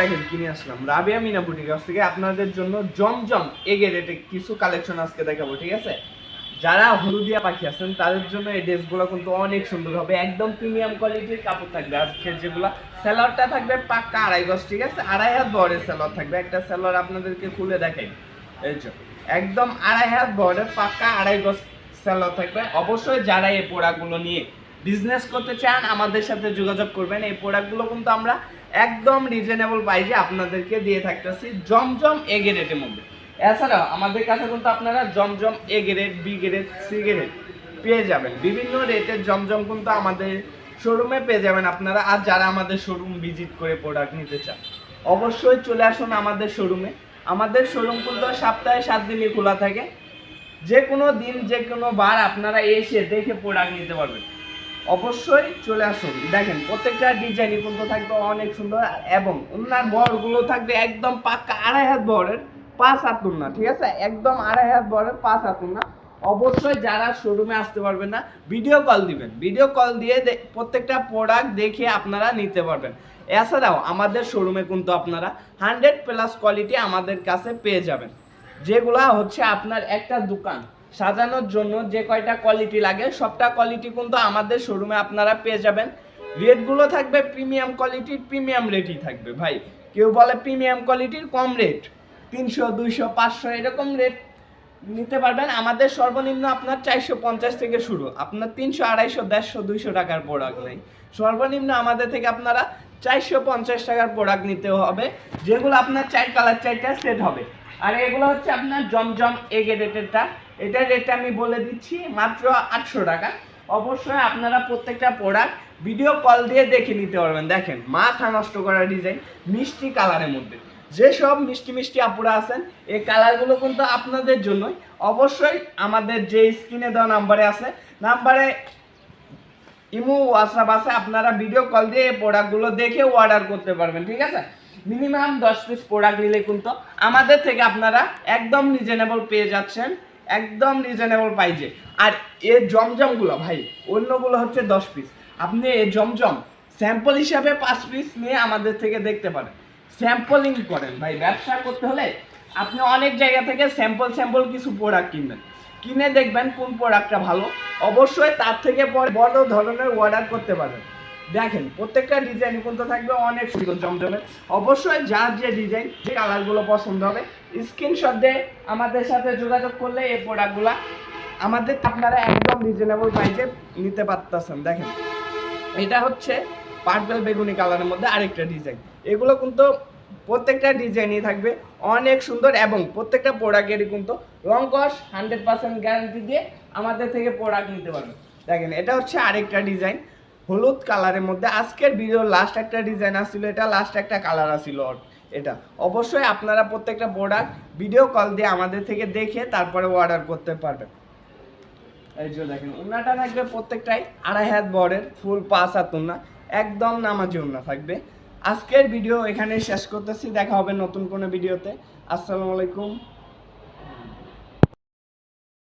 দেখেন কিনে আসলাম। রাবিয়া মিনা বুটিক কাছ থেকে আপনাদের জন্য জমজম এগে রেটে কিছু কালেকশন আজকে দেখাবো, ঠিক আছে? যারা হলুদিয়া পাখি আছেন, তাদের জন্য এই ড্রেসগুলো কিন্তু অনেক সুন্দর হবে। একদম প্রিমিয়াম কোয়ালিটির কাপড় থাকবে। আজকে যেগুলো স্যালোয়ারটা থাকবে পাক্কা আড়াই গজ, ঠিক আছে? আড়াই হাত বড়ের স্যালোয়ার থাকবে। একটা স্যালোয়ার আপনাদেরকে খুলে দেখাই। এই একদম আড়াই হাত বড়ের পাক্কা আড়াই গজ স্যালোয়ার থাকবে। অবশ্যই যারা এই পোড়াগুলো নিয়ে বিজনেস করতে চান, আমাদের সাথে যোগাযোগ করবেন। এই প্রোডাক্টগুলো কিন্তু আমরা একদম রিজনেবল প্রাইসে আপনাদেরকে দিয়ে থাকতেছি, জমজম এ গ্রেডের মধ্যে। এছাড়াও আমাদের কাছে কিন্তু আপনারা জমজম A grade B grade C grade পেয়ে যাবেন। বিভিন্ন রেটের জমজম কিন্তু আমাদের শোরুমে পেয়ে যাবেন আপনারা আর যারা আমাদের শোরুম ভিজিট করে প্রোডাক্ট নিতে চান। অবশ্যই চলে আসুন আমাদের শোরুমে আমাদের শোরুম কিন্তু সপ্তাহে সাত দিনই খোলা থাকে। যে কোনো দিন যে কোনো বার আপনারা এসে দেখে প্রোডাক্ট নিতে পারবেন। অবশ্যই চলে আসুন। দেখেন, প্রত্যেকটা ডিজাইনই কিন্তু থাকবে অনেক সুন্দর এবং ওনার বরগুলো থাকবে একদম পাক্কা আড়াই হাত বরের পাঁচ হাত না ঠিক আছে? একদম আড়াই হাত বরের পাঁচ হাত না অবশ্যই যারা শোরুমে আসতে পারবেন না ভিডিও কল দিবেন। ভিডিও কল দিয়ে প্রত্যেকটা প্রোডাক্ট দেখে আপনারা নিতে পারবেন। এছাড়াও আমাদের শোরুমে কিন্তু আপনারা হান্ড্রেড প্লাস কোয়ালিটি আমাদের কাছে পেয়ে যাবেন। যেগুলা হচ্ছে আপনার একটা দোকান। সাজানোর জন্য যে কয়টা কোয়ালিটি লাগে, সবটা কোয়ালিটি কিন্তু আমাদের শোরুমে আপনারা পেয়ে যাবেন। রেটগুলো থাকবে প্রিমিয়াম কোয়ালিটির প্রিমিয়াম রেটই থাকবে ভাই। কেউ বলে প্রিমিয়াম কোয়ালিটির কম রেট তিনশো, দুইশো, পাঁচশো, এরকম রেট নিতে পারবেন। আমাদের সর্বনিম্ন আপনার চারশো পঞ্চাশ থেকে শুরু। আপনার তিনশো, আড়াইশো, দেড়শো, দুইশো টাকার প্রোডাক্ট নেই। সর্বনিম্ন আমাদের থেকে আপনারা চারশো পঞ্চাশ টাকার প্রোডাক্ট নিতে হবে। যেগুলো আপনার চার কালার, চারটা সেট হবে। আর এগুলো হচ্ছে আপনার জমজম এগ রেটেরটা। এটার রেটটা আমি বলে দিচ্ছি মাত্র আটশো টাকা। অবশ্যই আপনারা প্রত্যেকটা প্রোডাক্ট ভিডিও কল দিয়ে দেখে নিতে পারবেন। দেখেন, মাথা নষ্ট করা ডিজাইন, মিষ্টি কালারের মধ্যে। যেসব মিষ্টি মিষ্টি আপুরা আছেন, এই কালারগুলো কিন্তু আপনাদের জন্যই। অবশ্যই আমাদের যে স্ক্রিনে দেওয়া নাম্বারে আছে, নাম্বারে ইমো, হোয়াটসঅ্যাপ আছে, আপনারা ভিডিও কল দিয়ে এই প্রোডাক্টগুলো দেখে অর্ডার করতে পারবেন, ঠিক আছে? মিনিমাম দশ পিস প্রোডাক্ট নিলে কিন্তু আমাদের থেকে আপনারা একদম রিজনেবল পেয়ে যাচ্ছেন, একদম রিজনেবল পাইজে আর এ জমজমগুলো ভাই, অন্যগুলো হচ্ছে দশ পিস আপনি এই জমজম স্যাম্পল হিসাবে পাঁচ পিস নিয়ে আমাদের থেকে দেখতে পারেন। স্যাম্পলিং করেন ভাই, ব্যবসা করতে হলে আপনি অনেক জায়গা থেকে স্যাম্পল স্যাম্পল কিছু প্রোডাক্ট কিনবেন। কিনে দেখবেন কোন প্রোডাক্টটা ভালো। অবশ্যই তার থেকে বড় ধরনের অর্ডার করতে পারবেন। দেখেন, প্রত্যেকটা ডিজাইন কিন্তু থাকবে অনেক সুন্দর জমজমের অবশ্যই যার যে ডিজাইন যে কালারগুলো পছন্দ হবে স্ক্রিনশট দিয়ে আমাদের সাথে যোগাযোগ করলে এই প্রোডাক্টগুলো আমাদের আপনারা একদম রিজনেবল প্রাইসে নিতে পারতেছেন। দেখেন, এটা হচ্ছে পার্পেল বেগুনি কালারের মধ্যে আরেকটা ডিজাইন এগুলো কিন্তু প্রত্যেকটা ডিজাইনই থাকবে। অনেক সুন্দর এবং প্রত্যেকটা প্রোডাক্টেরই কিন্তু রং কস হান্ড্রেড পার্সেন্ট গ্যারান্টি দিয়ে আমাদের থেকে প্রোডাক্ট নিতে পারবেন দেখেন, এটা হচ্ছে আরেকটা ডিজাইন, হলুদ কালারের মধ্যে। আজকের ভিডিও লাস্ট একটা ডিজাইন আসছিল, এটা লাস্ট একটা কালার আসছিল এটা। অবশ্যই আপনারা প্রত্যেকটা প্রোডাক্ট ভিডিও কল দিয়ে আমাদের থেকে দেখে তারপরে অর্ডার করতে পারবেন। এই যে দেখেন, উন্নাটা থাকবে প্রত্যেকটাই আড়াই হাত বরের ফুল পাঁচ হাত উন্না, একদম নামাজি উন্না থাকবে। আজকের ভিডিও এখানে শেষ করতেছি। দেখা হবে নতুন কোনো ভিডিওতে। আসসালামু আলাইকুম।